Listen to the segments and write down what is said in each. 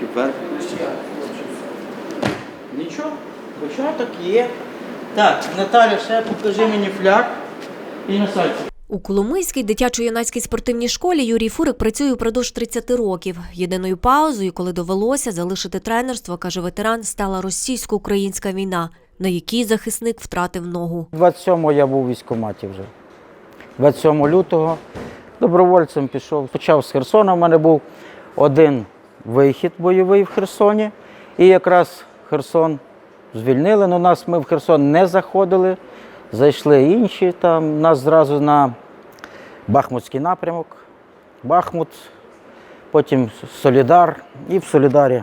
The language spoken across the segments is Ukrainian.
руки вверх. Нічого, початок є. Так, Наталя, ще покажи мені фляг і на сальці. У Коломийській дитячо-юнацькій спортивній школі Юрій Фурик працює упродовж 30 років. Єдиною паузою, коли довелося залишити тренерство, каже ветеран, стала російсько-українська війна, на якій захисник втратив ногу. 27-го я був у військкоматі вже. 27 лютого добровольцем пішов. Почав з Херсона. У мене був один вихід бойовий в Херсоні. І якраз Херсон звільнили. Ну, нас ми в Херсон не заходили. Зайшли інші там. Нас зразу на Бахмутський напрямок. Бахмут, потім Солідар. І в Солідарі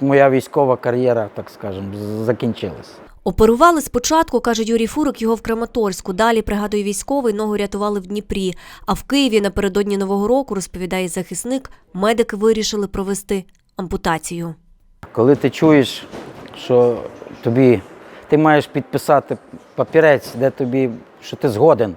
моя військова кар'єра, так скажемо, закінчилась. Оперували спочатку, каже Юрій Фурик, його в Краматорську. Далі, пригадує військовий, ногу рятували в Дніпрі. А в Києві напередодні Нового року, розповідає захисник, медики вирішили провести ампутацію. Коли ти чуєш, що тобі ти маєш підписати папірець, де тобі, що ти згоден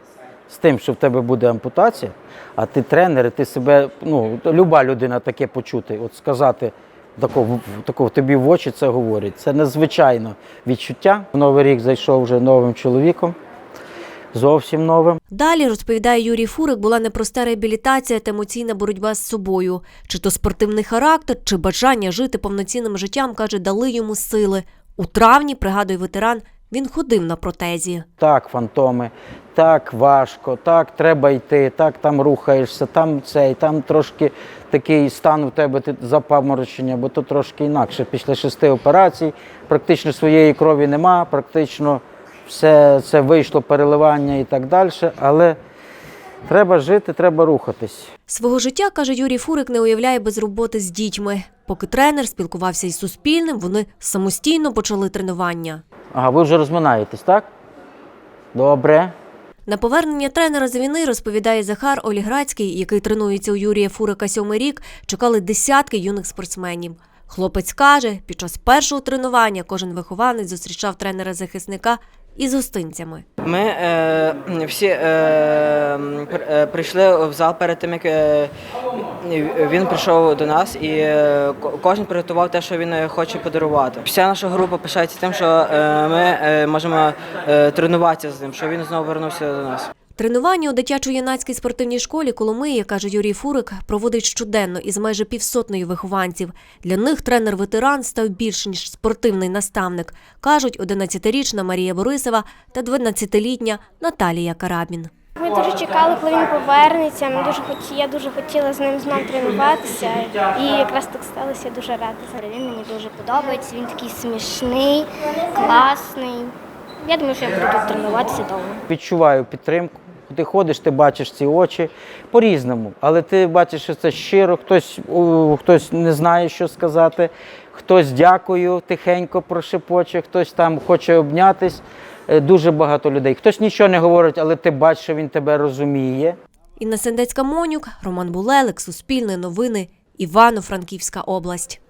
з тим, що в тебе буде ампутація, а ти тренер, і ти себе, ну, люба людина таке почути, от сказати такого, такого тобі в очі це говорить. Це надзвичайно відчуття. Новий рік зайшов вже новим чоловіком, зовсім новим. Далі, розповідає Юрій Фурик, була непроста реабілітація та емоційна боротьба з собою. Чи то спортивний характер, чи бажання жити повноцінним життям, каже, дали йому сили. У травні, пригадує ветеран, він ходив на протезі. Так, фантоми, так важко, так треба йти, так там рухаєшся, там цей, там трошки такий стан у тебе запаморочення, бо то трошки інакше. Після шести операцій практично своєї крові нема, практично все це вийшло переливання і так далі. Але треба жити, треба рухатись. Свого життя, каже Юрій Фурик, не уявляє без роботи з дітьми. Поки тренер спілкувався із Суспільним, вони самостійно почали тренування. Ага, ви вже розминаєтесь, так? Добре. На повернення тренера з війни, розповідає Захар Оліграцький, який тренується у Юрія Фурика сьомий рік, чекали десятки юних спортсменів. Хлопець каже, під час першого тренування кожен вихованець зустрічав тренера-захисника із гостинцями. Ми е, всі е, е, прийшли в зал перед тим, як е, він прийшов до нас, і е, кожен приготував те, що він е, хоче подарувати. Вся наша група пишається тим, що е, ми можемо тренуватися з ним, що він знову вернувся до нас. Тренування у дитячо-юнацькій спортивній школі Коломиї, каже Юрій Фурик, проводить щоденно із майже півсотнею вихованців. Для них тренер-ветеран став більш ніж спортивний наставник, кажуть 11-річна Марія Борисова та 12-літня Наталія Карабін. Дуже чекали, коли він повернеться. Ми дуже хоті, я дуже хотіла з ним знов тренуватися. І якраз так сталося, я дуже рада. Він мені дуже подобається, він такий смішний, класний. Я думаю, що я буду тут тренуватися довго. відчуваю підтримку. Ти ходиш, ти бачиш ці очі по-різному, але ти бачиш, що це щиро, хтось, хтось не знає, що сказати, хтось дякую, тихенько прошепоче, хтось там хоче обнятись. Е, Дуже багато людей. Хтось нічого не говорить, але ти бачиш, що він тебе розуміє. Інна Сендецька Монюк, Роман Булелик, Суспільне новини, Івано-Франківська область.